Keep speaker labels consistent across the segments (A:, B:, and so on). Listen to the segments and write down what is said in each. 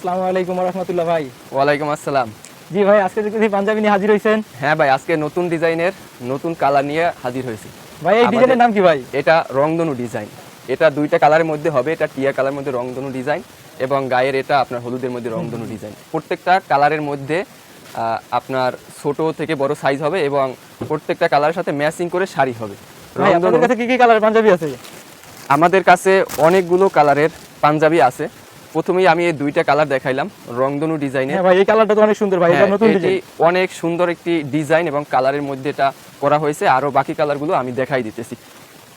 A: আসসালামু আলাইকুম রহমতুল্লাহ ভাই।
B: ওয়ালাইকুম আসসালাম।
A: জি ভাই আজকে দেখতেছি পাঞ্জাবি নিয়ে হাজির হয়েছেন
B: হ্যাঁ ভাই আজকে নতুন ডিজাইনের নতুন কালার নিয়ে হাজির হয়েছি।
A: ভাই এই ডিজাইনের নাম কি ভাই?
B: এটা রংধনু ডিজাইন। এটা দুইটা কালারের মধ্যে হবে এটা টিয়া মধ্যে রংধনু ডিজাইন এবং গায়ের এটা আপনার হলুদের মধ্যে রংধনু ডিজাইন। প্রত্যেকটা কালারের মধ্যে আপনার ছোট থেকে বড় সাইজ হবে এবং প্রত্যেকটা কালারের সাথে ম্যাচিং করে শাড়ি হবে। রংধনু
A: আপনাদের কাছে কি কি কালারের পাঞ্জাবি আছে?
B: আমাদের কাছে অনেকগুলো কালারের পাঞ্জাবি আছে। প্রথমেই আমি এই দুইটা কালার দেখাইলাম রংধনু ডিজাইনের
A: হ্যাঁ ভাই এই কালারটা তো অনেক সুন্দর ভাই এটা
B: হ্যাঁ,
A: নতুন ডিজাইন
B: অনেক সুন্দর একটি ডিজাইন এবং কালারের মধ্যে এটা করা হয়েছে। আরও বাকি কালারগুলো আমি দেখাই দিতেছি।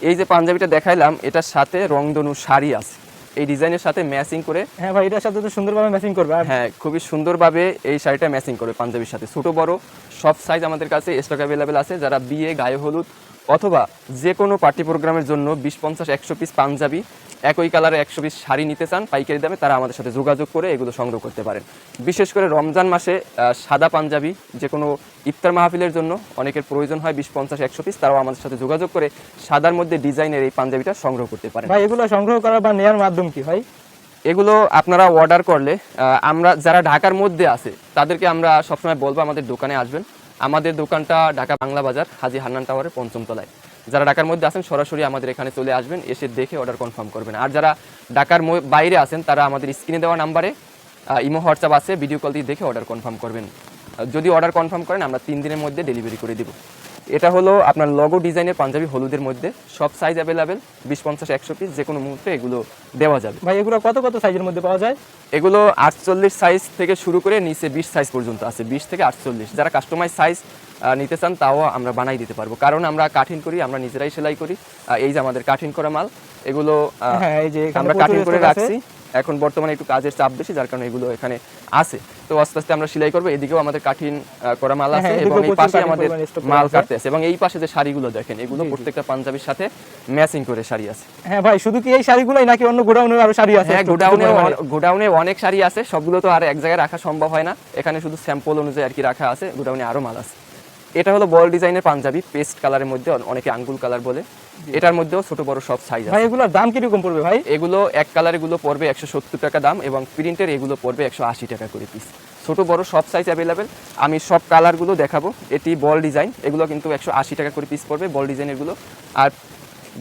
B: এই যে পাঞ্জাবিটা দেখাইলাম এটার সাথে রংধনু শাড়ি আছে। এই ডিজাইনের সাথে ম্যাচিং করে
A: হ্যাঁ ভাই এটার সাথে তো সুন্দরভাবে ম্যাচিং করবে
B: হ্যাঁ খুবই সুন্দরভাবে এই শাড়িটা ম্যাচিং করবে পাঞ্জাবির সাথে। ছোট বড় সব সাইজ আমাদের কাছে স্টক অ্যাভেলেবেল আছে। যারা বিয়ে গায়ে হলুদ অথবা যে কোনো পার্টি প্রোগ্রামের জন্য বিশ পঞ্চাশ একশো পিস পাঞ্জাবি একই কালারে একশো পিস শাড়ি নিতে চান পাইকারি দামে তারা আমাদের সাথে যোগাযোগ করে এগুলো সংগ্রহ করতে পারেন। বিশেষ করে রমজান মাসে সাদা পাঞ্জাবি যে কোনো ইফতার মাহফিলের জন্য অনেকের প্রয়োজন হয় বিশ পঞ্চাশ একশো পিস তারাও আমাদের সাথে যোগাযোগ করে সাদার মধ্যে ডিজাইনের এই পাঞ্জাবিটা সংগ্রহ করতে পারেন।
A: ভাই এগুলো সংগ্রহ করা বা নেওয়ার মাধ্যম কি ভাই?
B: এগুলো আপনারা অর্ডার করলে আমরা যারা ঢাকার মধ্যে আছে তাদেরকে আমরা সবসময় বলব আমাদের দোকানে আসবেন। আমাদের দোকানটা ঢাকা বাংলা বাজার, হাজি হান্নান টাওয়ারের পঞ্চম তলায়। যারা ঢাকার মধ্যে আছেন, সরাসরি আমাদের এখানে চলে আসবেন, এসে দেখে অর্ডার কনফার্ম করবেন। আর যারা ঢাকার বাইরে আছেন, তারা আমাদের স্ক্রিনে দেওয়া নাম্বারে ইমো হোয়াটসঅ্যাপ আছে ভিডিও কল দিয়ে দেখে অর্ডার কনফার্ম করবেন। যদি অর্ডার কনফার্ম করেন আমরা তিন দিনের মধ্যে ডেলিভারি করে দিব। এটা হলো আপনার লগো ডিজাইনের পাঞ্জাবি হলুদের মধ্যে। সব সাইজ অ্যাভেলেবেল বিশ পঞ্চাশ একশো পিস যে কোনো মুহূর্তে এগুলো দেওয়া যাবে।
A: ভাই এগুলো কত কত সাইজের মধ্যে পাওয়া যায়?
B: এগুলো আটচল্লিশ সাইজ থেকে শুরু করে নিচে বিশ সাইজ পর্যন্ত আছে বিশ থেকে আটচল্লিশ। যারা কাস্টমাইজ সাইজ নিতে চান তাও আমরা বানাই দিতে পারব। কারণ আমরা কাঠিন করি আমরা নিজেরাই সেলাই করি। এই যে আমাদের কাঠিন করা মাল এগুলো
A: হ্যাঁ
B: আমরা কাটিং করে রাখছি। এখন বর্তমানে একটু কাজের চাপ বেশি যার কারণে এগুলো এখানে আছে। তো আস্তে আস্তে আমরা সেলাই করব। এদিকেও আমাদের কাঠিন করা মাল আছে
A: হ্যাঁ,
B: এবং এই পাশে আমাদের মাল কাটতে আছে এবং এই পাশে যে শাড়িগুলো দেখেন এগুলো। প্রত্যেকটা পাঞ্জাবির সাথে ম্যাচিং করে শাড়ি আছে।
A: হ্যাঁ ভাই শুধু কি এই শাড়িগুলোই নাকি অন্য গোডাউনে আরও শাড়ি আছে?
B: হ্যাঁ গোডাউনে গোডাউনে অনেক শাড়ি আছে সবগুলো তো আর এক জায়গায় রাখা সম্ভব হয় না। এখানে শুধু স্যাম্পল অনুযায়ী আর কি রাখা আছে গোডাউনে আরও মাল আছে। এটা হলো বল ডিজাইনের পাঞ্জাবি পেস্ট কালারের মধ্যে অনেকে আঙ্গুল কালার বলে। এটার মধ্যেও ছোট বড় সব সাইজ
A: ভাই এগুলোর দাম কীরকম পড়বে ভাই?
B: এগুলো এক কালার এগুলো পড়বে একশো সত্তর টাকা দাম এবং প্রিন্টের এগুলো পড়বে একশো আশি টাকা করে পিস ছোট বড় সব সাইজ অ্যাভেলেবেল আমি সব কালারগুলো দেখাবো। এটি বল ডিজাইন এগুলো কিন্তু একশো আশি টাকা করে পিস পড়বে বল ডিজাইনেরগুলো আর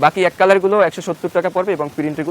B: বাকি এক কালারগুলো একশো সত্তর টাকা পড়বে এবং প্রিন্টেরগুলো